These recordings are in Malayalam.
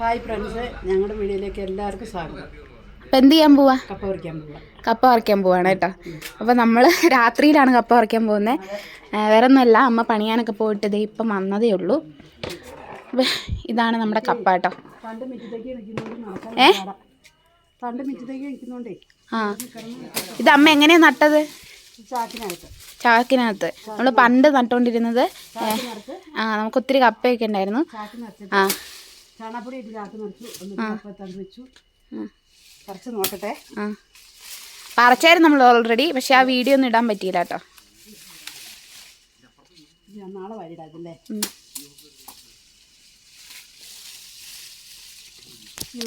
ഹായ് ഫ്രണ്ട്സ് ഞങ്ങളുടെ വീഡിയോയിലേക്ക് എല്ലാവർക്കും സ്വാഗതം. അപ്പം എന്ത് ചെയ്യാൻ പോവാ? കപ്പ പറിക്കാൻ പോവാ. കപ്പ പറിക്കാൻ പോവാണ് കേട്ടോ. അപ്പോൾ നമ്മൾ രാത്രിയിലാണ് കപ്പ പറിക്കാൻ പോകുന്നത് വേറെ ഒന്നുമല്ല അമ്മ പണിയാനൊക്കെ പോയിട്ട് ദേ ഇപ്പം വന്നതേ ഉള്ളൂ. ഇതാണ് നമ്മുടെ കപ്പ കേട്ടോ. ഏ? ആ. ഇത് അമ്മ എങ്ങനെയാ നട്ടത്? ചാക്കിനകത്ത്. നമ്മൾ നമ്മൾ പണ്ട് നട്ടുകൊണ്ടിരുന്നത് ആ നമുക്ക് ഒത്തിരി കപ്പയൊക്കെ ഉണ്ടായിരുന്നു. ആ. ചാണകപ്പൊടി ഇതിനകത്ത് നിറച്ചു ഒന്ന് കപ്പ തണ്ട് വെച്ചു. കുറച്ച് നോക്കട്ടെ. ആ. പറിച്ചായിരുന്നു നമ്മൾ ഓൾറെഡി പക്ഷെ ആ വീഡിയോ ഒന്നും ഇടാൻ പറ്റിയില്ല കേട്ടോ നാളെ വരിടാതല്ലേ ഉം.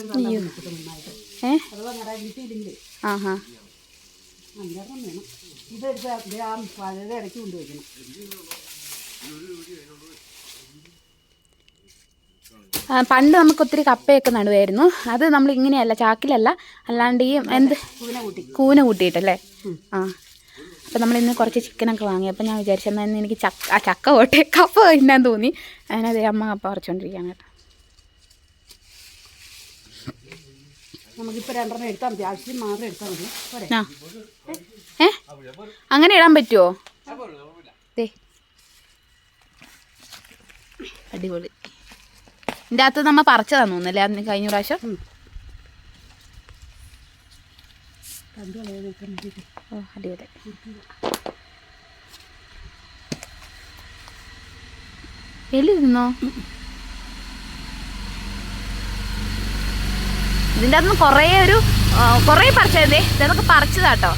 നന്നായിട്ട്. ഏ? അഥവാ നിറയെ കിട്ടിയില്ലെങ്കിൽ ആ ഹാ അഞ്ചെണ്ണം വേണം ഇതെടുത്ത് ദേ ആ പഴയുടെ ഇടയ്ക്ക് കൊണ്ടുവയ്ക്കണം പണ്ട് നമുക്ക് ഒത്തിരി കപ്പയൊക്കെ നടുവായിരുന്നു. അത് നമ്മൾ ഇങ്ങനെയല്ല ചാക്കിലല്ല. അല്ലാണ്ട് ഈ എന്ത്? കൂന കൂട്ടിയിട്ടല്ലേ? ആ. അപ്പം നമ്മൾ ഇന്ന് കുറച്ച് ചിക്കനൊക്കെ വാങ്ങി. അപ്പം ഞാൻ വിചാരിച്ചു എന്നാൽ ഇന്ന് എനിക്ക് ചക്ക ആ ചക്ക പോട്ടെ. കപ്പ തിന്നാൻ തോന്നി. അതിനത് അതേ അമ്മ കപ്പ പറിച്ചുകൊണ്ടിരിക്കുകയാണ് കേട്ടോ. നമുക്കിപ്പോൾ രണ്ടെണ്ണം എടുത്താൽ മതി. ആവശ്യം മാത്രം എടുത്താൽ മതി. പോരെ. ആ. ഏ? അങ്ങനെ ഇടാൻ പറ്റുമോ അടിപൊളി. ഇതിന്റെ അകത്ത് നമ്മ പറിച്ചതാന്ന് തോന്നുന്നല്ലേ അന്ന് കഴിഞ്ഞ പ്രാവശ്യം. എല്ലിരുന്നോ ഓ അടിപൊളി. എലി ഇതിന്റെ അകത്ത് കുറേ ഒരു കുറേ പറിച്ചതേ ഇതൊക്കെ പറിച്ചതാട്ടോ.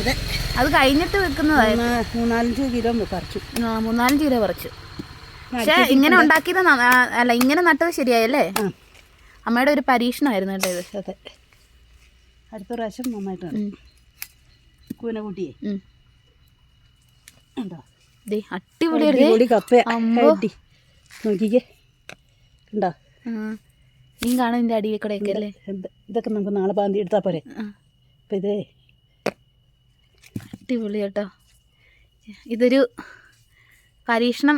അതെ. അത് കഴിഞ്ഞിട്ട് വെക്കുന്നതായിരുന്നു മൂന്നാലഞ്ച് കിലോ പറിച്ചു. മൂന്നാലഞ്ച് കിലോ പറിച്ചു. പക്ഷെ ഇങ്ങനെ ഉണ്ടാക്കിയത് അല്ല ഇങ്ങനെ നട്ടത് ശരിയായല്ലേ? അമ്മയുടെ ഒരു പരീക്ഷണമായിരുന്നു കേട്ടോ ഇത്. അതെ. അടുത്ത പ്രാവശ്യം നന്നായിട്ട്. കൂന കൂട്ടിയേ ഉണ്ടോ ദേ അടിപൊളി ഒരു അടിപൊളി കപ്പ. നോക്കിക്കേ. ഉണ്ടോ നീ കാണും ഇതിന്റെ അടിയിൽ കൂടെ ഒക്കെ അല്ലേ ഇതൊക്കെ നമുക്ക് നാളെ പാന്തി എടുത്താൽ പോരെ. ആ, അപ്പം ഇതേ. അടിപൊളി കേട്ടോ. ഇതൊരു പരീക്ഷണം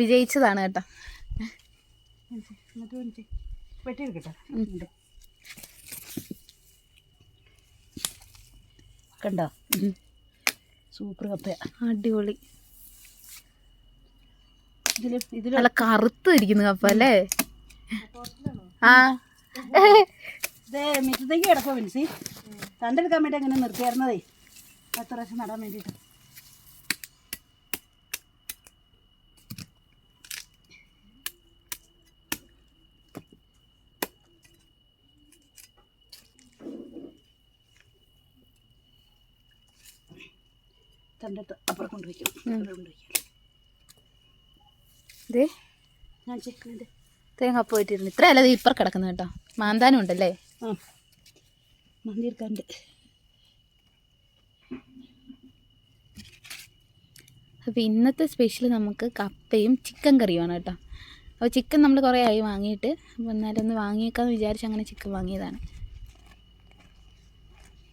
വിജയിച്ചതാണ് കേട്ടോ. കണ്ടോ? സൂപ്പർ കപ്പ അടിപൊളി. നല്ല കറുത്ത് ഇരിക്കുന്നു കപ്പ അല്ലേ? ആ ഇതേ മിറ്റത്തേക്ക് കിടക്കുമോ മിൻസി തണ്ടെടുക്കാൻ വേണ്ടി അങ്ങനെ നിർത്തിയായിരുന്നതേ. പത്ത് പ്രാവശ്യം നടാൻ വേണ്ടിയിട്ട്. തണ്ടെടുത്ത് അപ്പുറം കൊണ്ടുവയ്ക്കും ഇതേ ഞാൻ കപ്പ പോയിട്ടിരുന്നു ഇത്ര അല്ല ഇപ്പർ കിടക്കുന്നു കേട്ടോ. മാന്താനും ഉണ്ടല്ലേ? ആ മന്തി എടുക്കാണ്ട് അപ്പോൾ ഇന്നത്തെ സ്പെഷ്യൽ നമുക്ക് കപ്പയും ചിക്കൻ കറിയുമാണ് കേട്ടോ. അപ്പോൾ ചിക്കൻ നമ്മൾ കുറേ ആയി വാങ്ങിയിട്ട് അപ്പോൾ എന്നാലും ഒന്ന് വാങ്ങിയേക്കാന്ന് വിചാരിച്ച് അങ്ങനെ ചിക്കൻ വാങ്ങിയതാണ്.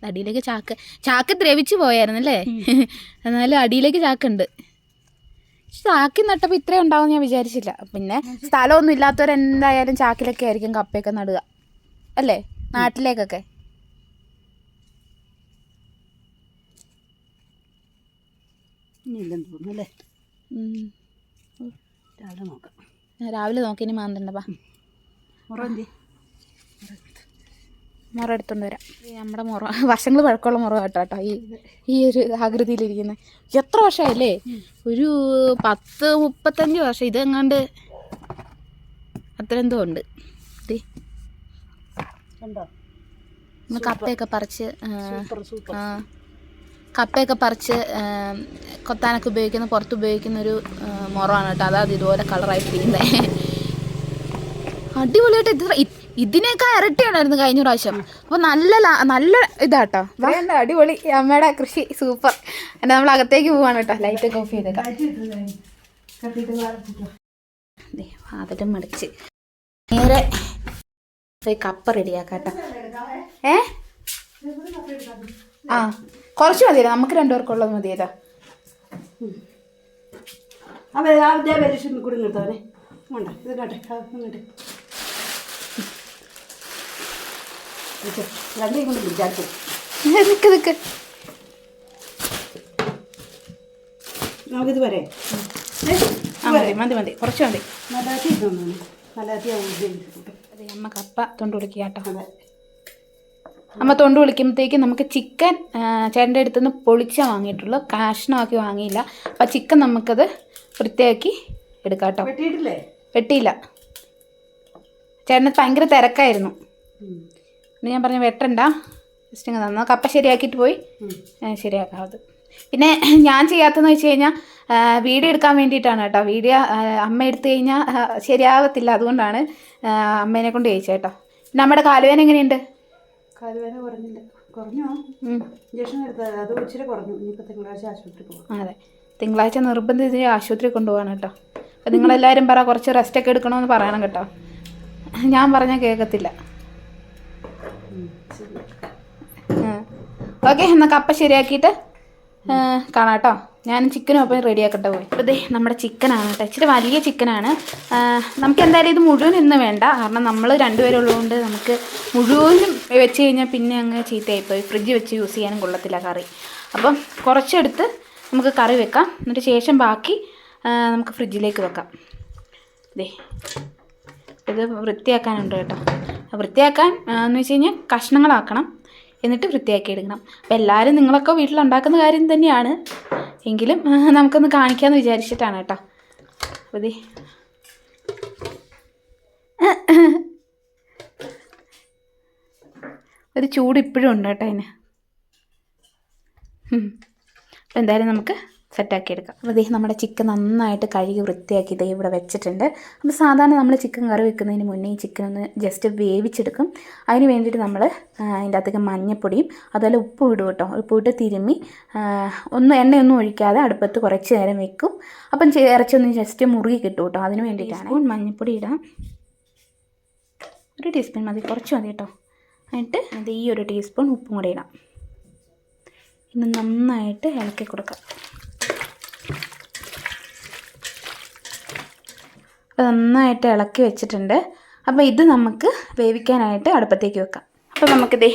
അടിയിലേക്ക് ചാക്ക് ചാക്ക് ദ്രവിച്ച് പോയായിരുന്നല്ലേ? എന്നാലും അടിയിലേക്ക് ചാക്കുണ്ട്. ചാക്കി നട്ടപ്പോൾ ഇത്രയും ഉണ്ടാവും ഞാൻ വിചാരിച്ചില്ല. പിന്നെ സ്ഥലമൊന്നും ഇല്ലാത്തവരെന്തായാലും ചാക്കിലൊക്കെ ആയിരിക്കും കപ്പയൊക്കെ നടുക. അല്ലേ? നാട്ടിലേക്കൊക്കെ. രാവിലെ നോക്കാം. രാവിലെ നോക്കി ഇനി മാന്തണ്ടപ്പാ. മുറ എടുത്തോണ്ട് വരാം നമ്മുടെ മുറ വർഷങ്ങൾ പഴക്കമുള്ള മുറ കേട്ടോ. കേട്ടോ ഈ ഈ ഒരു ആകൃതിയിലിരിക്കുന്നത് എത്ര വർഷമായില്ലേ ഒരു പത്ത് മുപ്പത്തഞ്ച് വർഷം. ഇതെങ്ങാണ്ട് അത്ര എന്തോ ഉണ്ട് കപ്പയൊക്കെ പറിച്ച് കപ്പയൊക്കെ പറിച്ച് കൊത്താനൊക്കെ ഉപയോഗിക്കുന്ന പുറത്ത് ഉപയോഗിക്കുന്ന ഒരു മുറമാണ് കേട്ടോ. അതാ ഇതുപോലെ കളറായി കളറായിട്ടിരിക്കുന്നത് അടിപൊളിയായിട്ട് ഇത് ഇ- ഇതിനേക്കാൾ ഇരട്ടിയാണായിരുന്നു കഴിഞ്ഞ പ്രാവശ്യം. അപ്പൊ നല്ല നല്ല ഇതാട്ടോ. വേണ്ട അടിപൊളി അമ്മയുടെ കൃഷി സൂപ്പർ. എന്നാ നമ്മൾ അകത്തേക്ക് പോവാണ് കേട്ടോ. ലൈറ്റൊക്കെ ഓഫ് ചെയ്തേക്കാം. വാതിലും മടിച്ച് നേരെ കപ്പ റെഡിയാക്കാട്ടോ ഏ? ആ കുറച്ച് മതിയല്ലോ. നമുക്ക് രണ്ടുപേർക്കുള്ളത് മതിയല്ലോ. അവരെ ആ വിദ്യാഭ്യാസം പരീക്ഷ കൂടി നിർത്തവനെ വേണ്ട ഇത് കേട്ടെ ഇങ്ങോട്ട് വെച്ചോ. രണ്ട് കൊണ്ട് നമുക്കിത് വരെ. മതി മതി മതി. കുറച്ച് മതി. അതെ അമ്മ കപ്പ തൊണ്ട് വിളിക്കുക കേട്ടോ അമ്മ തൊണ്ട് വിളിക്കുമ്പോഴത്തേക്ക് നമുക്ക് ചിക്കൻ ചേട്ടന്റെ അടുത്ത് നിന്ന് പൊളിച്ചാൽ വാങ്ങിയിട്ടുള്ളൂ. കാഷ്ണമാക്കി വാങ്ങിയില്ല. അപ്പം ചിക്കൻ നമുക്കത് വൃത്തിയാക്കി എടുക്കാം കേട്ടോ വെട്ടിയിട്ടില്ലേ? വെട്ടിയില്ല. ചേട്ടന് ഭയങ്കര തിരക്കായിരുന്നു. പിന്നെ ഞാൻ പറഞ്ഞു വെട്ടണ്ട. ജസ്റ്റ് ഇങ്ങനെ തന്നു. കപ്പ ശരിയാക്കിയിട്ട് പോയി. ഉം. ഞാൻ ശരിയാക്കാം അത്. പിന്നെ ഞാൻ ചെയ്യാത്തതെന്ന് വെച്ച് കഴിഞ്ഞാൽ വീഡിയോ എടുക്കാൻ വേണ്ടിയിട്ടാണ് കേട്ടോ. വീഡിയോ അമ്മ എടുത്തു കഴിഞ്ഞാൽ ശരിയാകത്തില്ല അതുകൊണ്ടാണ് അമ്മേനെ കൊണ്ട് ചോദിച്ചത് കേട്ടോ. നമ്മുടെ കാലുവേന എങ്ങനെയുണ്ട്? കാലുവേന കുറഞ്ഞില്ല. കുറഞ്ഞോ? ഉം. ഇഞ്ചക്ഷൻ എടുത്തത് അത് ഇച്ചിരി കുറഞ്ഞു. ഇനിയിപ്പോൾ തിങ്കളാഴ്ച ആശുപത്രി പോകാം അതെ. തിങ്കളാഴ്ച നിർബന്ധിച്ച് ആശുപത്രി കൊണ്ടുപോകണം കേട്ടോ. അപ്പം നിങ്ങളെല്ലാവരും പറ കുറച്ച് റെസ്റ്റൊക്കെ എടുക്കണമെന്ന് പറയണം കേട്ടോ. ഞാൻ പറഞ്ഞാൽ കേൾക്കത്തില്ല. ഓക്കെ എന്നാൽ കപ്പ ശരിയാക്കിയിട്ട് കാണാം കേട്ടോ ഞാൻ ചിക്കനും അപ്പം റെഡിയാക്കട്ടെ പോയി. അപ്പോൾ ദേ നമ്മുടെ ചിക്കനാണ് കേട്ടോ ഇച്ചിരി വലിയ ചിക്കനാണ് നമുക്ക് എന്തായാലും ഇത് മുഴുവൻ ഇന്ന് വേണ്ട. കാരണം നമ്മൾ രണ്ടുപേരും ഉള്ളതുകൊണ്ട് നമുക്ക് മുഴുവനും വെച്ച് കഴിഞ്ഞാൽ പിന്നെ അങ്ങ് ചീത്തയായിപ്പോയി. ഫ്രിഡ്ജ് വെച്ച് യൂസ് ചെയ്യാനും കൊള്ളത്തില്ല കറി. അപ്പം കുറച്ചെടുത്ത് നമുക്ക് കറി വെക്കാം. എന്നിട്ട് ശേഷം ബാക്കി നമുക്ക് ഫ്രിഡ്ജിലേക്ക് വെക്കാം. ദേ ഇത് വൃത്തിയാക്കാനുണ്ട് കേട്ടോ. വൃത്തിയാക്കാൻ എന്ന് വെച്ച് കഴിഞ്ഞാൽ കഷ്ണങ്ങളാക്കണം. എന്നിട്ട് വൃത്തിയാക്കി എടുക്കണം. അപ്പോൾ എല്ലാവരും നിങ്ങളൊക്കെ വീട്ടിലുണ്ടാക്കുന്ന കാര്യം തന്നെയാണ്. എങ്കിലും നമുക്കൊന്ന് കാണിക്കാമെന്ന് വിചാരിച്ചിട്ടാണ് കേട്ടോ. ദേ. ഒരു ചൂട് ഇപ്പോഴും ഉണ്ട് കേട്ടോ അതിന്. അപ്പം എന്തായാലും നമുക്ക് സെറ്റാക്കി എടുക്കാം അപ്പോൾ ഇദ്ദേഹം നമ്മുടെ ചിക്കൻ നന്നായിട്ട് കഴുകി വൃത്തിയാക്കി ഇതേ ഇവിടെ വെച്ചിട്ടുണ്ട്. അപ്പോൾ സാധാരണ നമ്മൾ ചിക്കൻ കറി വെക്കുന്നതിന് മുന്നേ ഈ ചിക്കൻ ഒന്ന് ജസ്റ്റ് വേവിച്ചെടുക്കും. അതിന് വേണ്ടിയിട്ട് നമ്മൾ അതിന്റെ അകത്തേക്ക് മഞ്ഞപ്പൊടിയും അതുപോലെ ഉപ്പ് ഇടും കേട്ടോ. ഉപ്പ് ഇട്ട് തിരുമ്മി ഒന്നും എണ്ണയൊന്നും ഒഴിക്കാതെ അടുപ്പത്ത് കുറച്ച് നേരം വെക്കും. അപ്പം ഇറച്ചൊന്ന് ജസ്റ്റ് മുറുകി കിട്ടും കേട്ടോ. അതിന് വേണ്ടിയിട്ടാണ്. മഞ്ഞപ്പൊടി ഇടാം. ഒരു ടീസ്പൂൺ മതി. കുറച്ച് മതി കേട്ടോ. എന്നിട്ട് അത് ഈ ഒരു ടീസ്പൂൺ ഉപ്പും കൂടി ഇടാം. ഇന്ന് നന്നായിട്ട് ഇളക്കി കൊടുക്കാം. അപ്പോൾ നന്നായിട്ട് ഇളക്കി വെച്ചിട്ടുണ്ട്. അപ്പോൾ ഇത് നമുക്ക് വേവിക്കാനായിട്ട് അടുപ്പത്തേക്ക് വെക്കാം. അപ്പോൾ നമുക്ക് ദേ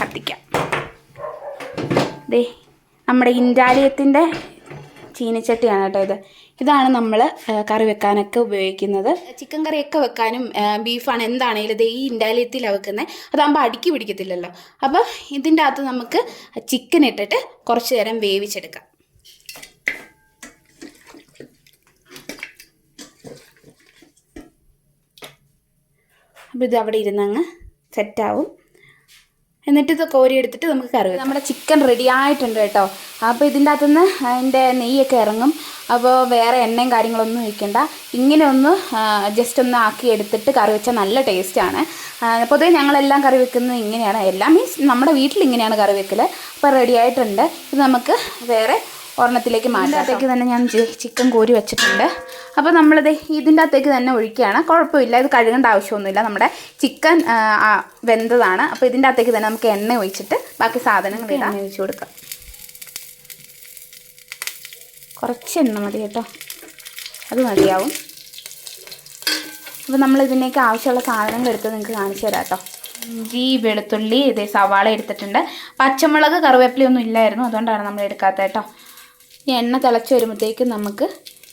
കത്തിക്കാം. ദേ നമ്മുടെ ഇൻഡാലിയത്തിന്റെ ചീനിച്ചട്ടിയാണ് കേട്ടോ ഇത്. ഇതാണ് നമ്മൾ കറി വെക്കാനൊക്കെ ഉപയോഗിക്കുന്നത്. ചിക്കൻ കറിയൊക്കെ വെക്കാനും ബീഫാണ് എന്താണെങ്കിലും ഈ ഇൻഡാലിയത്തിലാണ് വെക്കുന്നത് അതാകുമ്പോൾ അടുക്കി പിടിക്കത്തില്ലല്ലോ. അപ്പോൾ ഇതിന്റെ അകത്ത് നമുക്ക് ചിക്കൻ ഇട്ടിട്ട് കുറച്ച് നേരം വേവിച്ചെടുക്കാം. അപ്പോൾ ഇത് അവിടെ ഇരുന്നങ്ങ് സെറ്റാവും. എന്നിട്ട് ഇത് കോരി എടുത്തിട്ട് നമുക്ക് കറി വെക്കാം. നമ്മുടെ ചിക്കൻ റെഡി ആയിട്ടുണ്ട് കേട്ടോ. അപ്പോൾ ഇതിന്റെ അകത്തുനിന്ന് അതിന്റെ നെയ്യൊക്കെ ഇറങ്ങും. അപ്പോൾ വേറെ എണ്ണയും കാര്യങ്ങളൊന്നും വയ്ക്കണ്ട ഇങ്ങനെ ഒന്ന് ജസ്റ്റ് ഒന്ന് ആക്കി എടുത്തിട്ട് കറി വെച്ചാൽ നല്ല ടേസ്റ്റാണ് പൊതുവേ ഞങ്ങളെല്ലാം കറി വെക്കുന്നത് ഇങ്ങനെയാണ്. എല്ലാം മീൻസ് നമ്മുടെ വീട്ടിൽ ഇങ്ങനെയാണ് കറി വെക്കൽ അപ്പോൾ റെഡി ആയിട്ടുണ്ട്. ഇത് നമുക്ക് വേറെ ഒരെണ്ണത്തിലേക്ക് മാറ്റാം അകത്തേക്ക് തന്നെ ഞാൻ ചിക്കൻ കോരി വെച്ചിട്ടുണ്ട്. അപ്പോൾ നമ്മളിത് ഇതിന്റെ അകത്തേക്ക് തന്നെ ഒഴിക്കുകയാണ്. കുഴപ്പമില്ല ഇത് കഴുകേണ്ട ആവശ്യമൊന്നുമില്ല. നമ്മുടെ ചിക്കൻ വെന്തതാണ്. അപ്പോൾ ഇതിന്റെ അകത്തേക്ക് തന്നെ നമുക്ക് എണ്ണ ഒഴിച്ചിട്ട് ബാക്കി സാധനങ്ങൾ എണ്ണ ഒഴിച്ച് കൊടുക്കാം. കുറച്ച് എണ്ണ മതി കേട്ടോ. അത് മതിയാവും. അപ്പോൾ നമ്മൾ ഇതിനേക്ക് ആവശ്യമുള്ള സാധനങ്ങൾ എടുത്ത് നിങ്ങൾക്ക് കാണിച്ചു തരാം കേട്ടോ. ഇഞ്ചി വെളുത്തുള്ളി ഇതേ സവാള എടുത്തിട്ടുണ്ട്. പച്ചമുളക് കറിവേപ്പിലയൊന്നും ഇല്ലായിരുന്നു. അതുകൊണ്ടാണ് നമ്മൾ എടുക്കാത്തത് കേട്ടോ. ഈ എണ്ണ തിളച്ച് വരുമ്പോഴത്തേക്ക് നമുക്ക്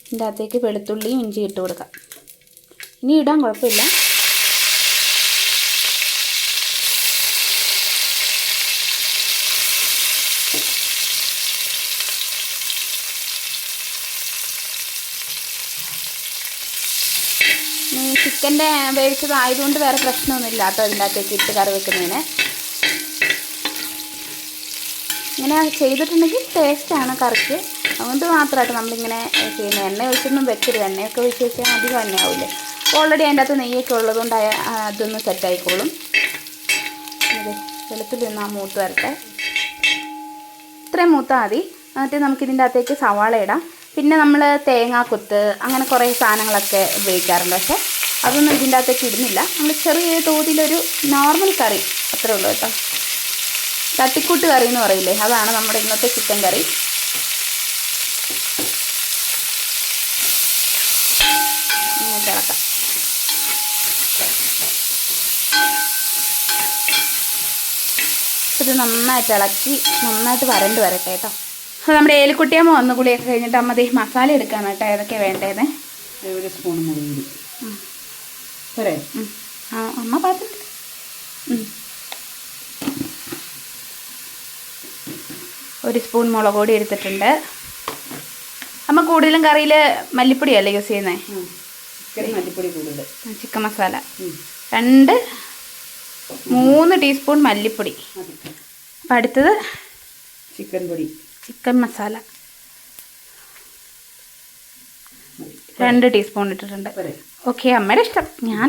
ഇതിന്റെ അകത്തേക്ക് വെളുത്തുള്ളിയും ഇഞ്ചി ഇട്ട് കൊടുക്കാം. ഇനി ഇടാൻ കുഴപ്പമില്ല. ചിക്കന്റെ വേവിച്ചതായതുകൊണ്ട് വേറെ പ്രശ്നമൊന്നുമില്ല കേട്ടോ ഇതിന്റെ അകത്തേക്ക് ഇട്ട് കറി വെക്കുന്നതിന്. ഇങ്ങനെ ചെയ്തിട്ടുണ്ടെങ്കിൽ ടേസ്റ്റാണ് കറിക്ക്. അതുകൊണ്ട് മാത്രമായിട്ട് നമ്മളിങ്ങനെ ചെയ്യുന്നത് എണ്ണ ഒഴിച്ചൊന്നും വെക്കരുത്. എണ്ണയൊക്കെ ഒഴിച്ച് വെച്ചാൽ അധികം എണ്ണ ആവില്ലേ. ഓൾറെഡി അതിന്റെ അകത്ത് നെയ്യൊക്കെ ഉള്ളതുകൊണ്ട് അതൊന്ന് സെറ്റായിക്കോളും അതെ നിന്ന് ആ മൂത്ത് വരട്ടെ. ഇത്രയും മൂത്താൽ മതി. എന്നിട്ട് നമുക്ക് ഇതിന്റെ അകത്തേക്ക് സവാള ഇടാം. പിന്നെ നമ്മൾ തേങ്ങാക്കൊത്ത് അങ്ങനെ കുറേ സാധനങ്ങളൊക്കെ ഉപയോഗിക്കാറുണ്ട്. പക്ഷേ അതൊന്നും ഇതിന്റെ അകത്തേക്ക് ഇടുന്നില്ല. നമ്മൾ ചെറിയ തോതിലൊരു നോർമൽ കറി അത്രേ ഉള്ളൂ കേട്ടോ. തട്ടിക്കൂട്ട് കറി എന്ന് പറയില്ലേ? അതാണ് നമ്മുടെ ഇന്നത്തെ ചിക്കൻ കറി ഇങ്ങോട്ട് ഇളക്കാം ഇത് നന്നായിട്ട് ഇളക്കി നന്നായിട്ട് വരണ്ട് വരട്ടെ കേട്ടോ. അപ്പോൾ നമ്മുടെ ഏലിക്കുട്ടിയമ്മ വന്ന് കുളിയൊക്കെ കഴിഞ്ഞിട്ട് അമ്മ മസാല എടുക്കാണ് കേട്ടോ ഏതൊക്കെ വേണ്ടത് ഒരു സ്പൂൺ മുളകുപൊടി പോരെ ആ അമ്മ പാത്രത്തിൽ ഒരു സ്പൂൺ മുളക് പൊടി എടുത്തിട്ടുണ്ട്. അമ്മ കൂടുതലും കറിയിൽ മല്ലിപ്പൊടിയല്ലേ യൂസ് ചെയ്യുന്നത് ചിക്കൻ മല്ലിപ്പൊടി കൂടുതൽ ചിക്കൻ മസാല. രണ്ട് മൂന്ന് ടീസ്പൂൺ മല്ലിപ്പൊടി. അപ്പം അടുത്തത് ചിക്കൻ പൊടി. ചിക്കൻ മസാല. രണ്ട് ടീസ്പൂൺ ഇട്ടിട്ടുണ്ട്. ഓക്കെ അമ്മയുടെ ഇഷ്ടം. ഞാൻ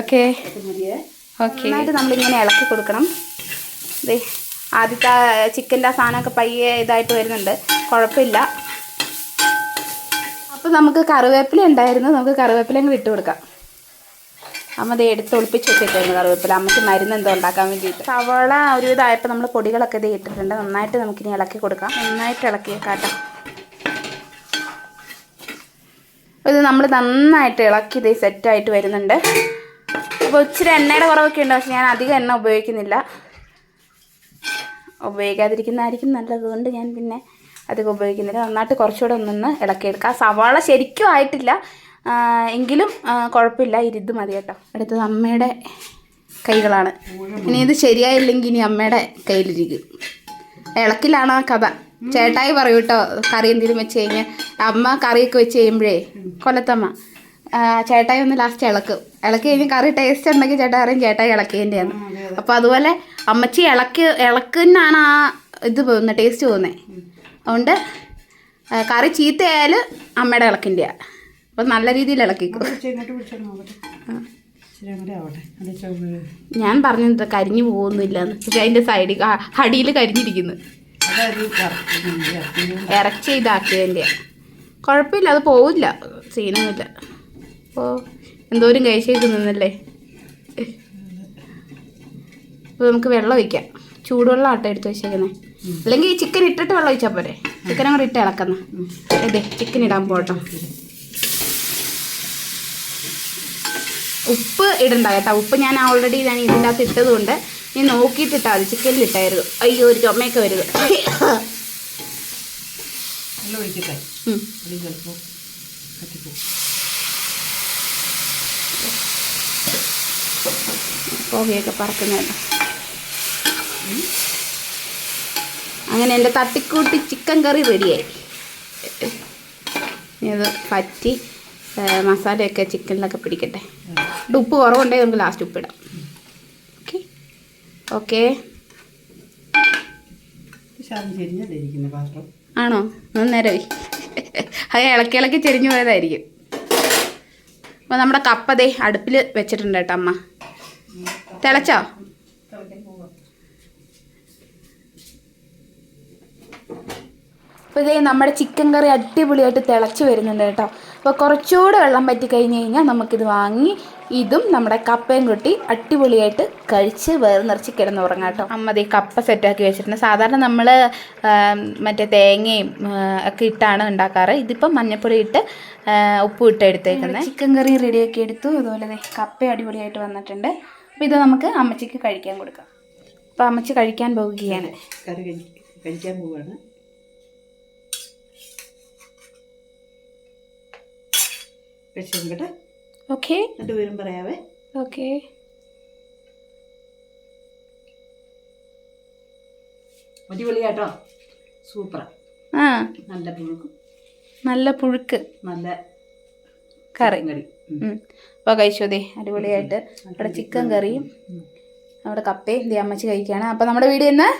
ഓക്കെ. ഓക്കെ. നന്നായിട്ട് നമ്മളിങ്ങനെ ഇളക്കി കൊടുക്കണം. ദേ ആദ്യത്തെ ചിക്കന്റെ ആ സാധനമൊക്കെ പയ്യെ ഇതായിട്ട് വരുന്നുണ്ട്. കുഴപ്പമില്ല. അപ്പോൾ നമുക്ക് കറിവേപ്പില ഉണ്ടായിരുന്നു. നമുക്ക് കറിവേപ്പില അങ്ങ് ഇട്ട് കൊടുക്കാം. അമ്മ ഇത് എടുത്ത് ഒളിപ്പിച്ച് വെച്ചേക്കായിരുന്നു കറിവേപ്പില. അമ്മയ്ക്ക് മരുന്ന് എന്തോ ഉണ്ടാക്കാൻ വേണ്ടിയിട്ട്. സവള ഒരു ഇതായപ്പോൾ നമ്മൾ പൊടികളൊക്കെ ഇത് ഇട്ടിട്ടുണ്ട്. നന്നായിട്ട് നമുക്കിനി ഇളക്കി കൊടുക്കാം. നന്നായിട്ട് ഇളക്കി കാട്ടാം ഇത് നമ്മൾ നന്നായിട്ട് ഇളക്കി ഇത് സെറ്റായിട്ട് വരുന്നുണ്ട്. അപ്പോൾ ഇച്ചിരി എണ്ണയുടെ കുറവൊക്കെ ഉണ്ട്. പക്ഷെ ഞാൻ അധികം എണ്ണ ഉപയോഗിക്കുന്നില്ല. ഉപയോഗിക്കാതിരിക്കുന്നതായിരിക്കും നല്ലത്. കൊണ്ട് ഞാൻ പിന്നെ അധികം ഉപയോഗിക്കുന്നില്ല. നന്നായിട്ട് കുറച്ചുകൂടെ ഒന്നൊന്ന് ഇളക്കിയെടുക്കുക സവാള ശരിക്കും ആയിട്ടില്ല. എങ്കിലും കുഴപ്പമില്ല ഇരുത് മതി കേട്ടോ. അടുത്തത് അമ്മയുടെ കൈകളാണ്. ഇനി ഇത് ശരിയായില്ലെങ്കിൽ ഇനി അമ്മയുടെ കയ്യിലിരിക്കും. ഇളക്കിലാണ് ആ കഥ. ചേട്ടായി പറയൂ കേട്ടോ കറി എന്തെങ്കിലും വെച്ച് കഴിഞ്ഞാൽ അമ്മ കറിയൊക്കെ വെച്ച് കഴിയുമ്പോഴേ കൊല്ലത്തമ്മ ചേട്ടായി ഒന്ന് ലാസ്റ്റ് ഇളക്കും. ഇളക്കി കഴിഞ്ഞ് കറി ടേസ്റ്റ് ഉണ്ടെങ്കിൽ ചേട്ടാ അറിയും ചേട്ടായി ഇളക്കിയതിന്റെയാണ് അപ്പോൾ അതുപോലെ അമ്മച്ചി ഇളക്കി ഇളക്കുന്നാണ് ആ ഇത് പോകുന്നത് ടേസ്റ്റ് പോകുന്നത്. അതുകൊണ്ട് കറി ചീത്തയായാൽ അമ്മയുടെ ഇളക്കിന്റെയാണ് അപ്പോൾ നല്ല രീതിയിൽ ഇളക്കിക്കും. ഞാൻ പറഞ്ഞത് കരിഞ്ഞു പോകുന്നില്ല അതിന്റെ പക്ഷെ അതിന്റെ സൈഡിൽ അടിയിൽ കരിഞ്ഞിരിക്കുന്നു. ഇറച്ചി ഇതാക്കിയതിന്റെ കുഴപ്പമില്ല അത് പോവില്ല. സീനൊന്നുമില്ല. അപ്പോൾ എന്തോരം കഴിച്ചേക്ക് നിന്നല്ലേ? അപ്പോൾ നമുക്ക് വെള്ളം ഒഴിക്കാം. ചൂടുവെള്ളം ആട്ടോ എടുത്ത് വെച്ചേക്കുന്നത് അല്ലെങ്കിൽ ഈ ചിക്കൻ ഇട്ടിട്ട് വെള്ളം ഒഴിച്ചാൽ പോരെ? ചിക്കൻ അങ്ങോട്ട് ഇട്ട് ഇളക്കുന്ന. അതെ ചിക്കൻ ഇടാൻ പോട്ടോ. ഉപ്പ് ഇടണ്ട കേട്ടോ. ഉപ്പ് ഞാൻ ഓൾറെഡി ഞാൻ ഇതിന്റെ അകത്ത് ഇട്ടത് കൊണ്ട് നോക്കിയിട്ടിട്ടാ ചിക്കനിൽ ഇട്ടായിരുന്നു. അയ്യോ ഒരു ചുമയൊക്കെ വരുത് പുകയൊക്കെ പറക്കുന്നതല്ല അങ്ങനെ എന്റെ തട്ടിക്കൂട്ടി ചിക്കൻ കറി റെഡിയായി പറ്റി മസാലയൊക്കെ ചിക്കനിലൊക്കെ പിടിക്കട്ടെ. ഇവിടെ ഉപ്പ് കുറവുണ്ടെങ്കിൽ നമുക്ക് ലാസ്റ്റ് ഇടാം. ഓക്കെ ഓക്കെ ആണോ? നേരമായി അത് ഇളക്കി ഇളക്കി ചെരിഞ്ഞു പോയതായിരിക്കും. അപ്പോൾ നമ്മുടെ കപ്പ ദേ അടുപ്പിൽ വെച്ചിട്ടുണ്ട് കേട്ടോ അമ്മ. തിളച്ചോ? അപ്പോൾ ഇതേ നമ്മുടെ ചിക്കൻ കറി അടിപൊളിയായിട്ട് തിളച്ച് വരുന്നുണ്ട് കേട്ടോ. അപ്പോൾ കുറച്ചുകൂടെ വെള്ളം പറ്റി കഴിഞ്ഞ് കഴിഞ്ഞാൽ നമുക്കിത് വാങ്ങി ഇതും നമ്മുടെ കപ്പയും കൊട്ടി അടിപൊളിയായിട്ട് കഴിച്ച് വേറെ നിറച്ച് കിടന്നുറങ്ങാം കേട്ടോ. അമ്മ ഈ കപ്പ സെറ്റാക്കി വെച്ചിട്ടുണ്ട്. സാധാരണ നമ്മൾ മറ്റേ തേങ്ങയും ഒക്കെ ഇട്ടാണ് ഉണ്ടാക്കാറ്. ഇതിപ്പം മഞ്ഞപ്പൊടി ഇട്ട് ഉപ്പ് ഇട്ട് എടുത്തേക്കുന്നത് ചിക്കൻ കറി റെഡിയാക്കി എടുത്തു. അതുപോലെ തന്നെ കപ്പ അടിപൊളിയായിട്ട് വന്നിട്ടുണ്ട്. അപ്പോൾ ഇത് നമുക്ക് അമ്മച്ചിക്ക് കഴിക്കാൻ കൊടുക്കാം. അപ്പോൾ അമ്മച്ചി കഴിക്കാൻ പോവുകയാണ്. കറി കഴിക്കാൻ പോവാണ് കഴിച്ചു നോക്കട്ടെ ഓക്കെ എന്നിട്ട് വരും പറയാവേ. ഓക്കെ അടിപൊളിയാട്ടോ. സൂപ്പറാ ആ. നല്ല പുഴുക്കും. നല്ല പുഴുക്ക്. നല്ല കറി. കറി. കഴിച്ചോതേ. അപ്പോൾ അടിപൊളിയായിട്ട്. അവിടെ ചിക്കൻ കറിയും. അവിടെ കപ്പയും ദേ അമ്മച്ചി കഴിക്കുകയാണ്. അപ്പോൾ നമ്മുടെ വീഡിയോ ഇന്ന്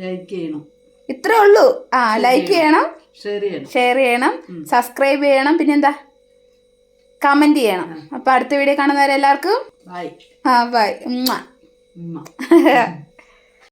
ലൈക്ക് ചെയ്യണം. ഇത്രേ ഉള്ളൂ. ആ ലൈക്ക് ചെയ്യണം. ഷെയർ ചെയ്യണം. സബ്സ്ക്രൈബ് ചെയ്യണം. പിന്നെന്താ? കമന്റ് ചെയ്യണം. അപ്പൊ അടുത്ത വീഡിയോ കാണുന്നവരെല്ലാവർക്കും ബൈ ആ ബൈ ഉമ്മ ഉമ്മ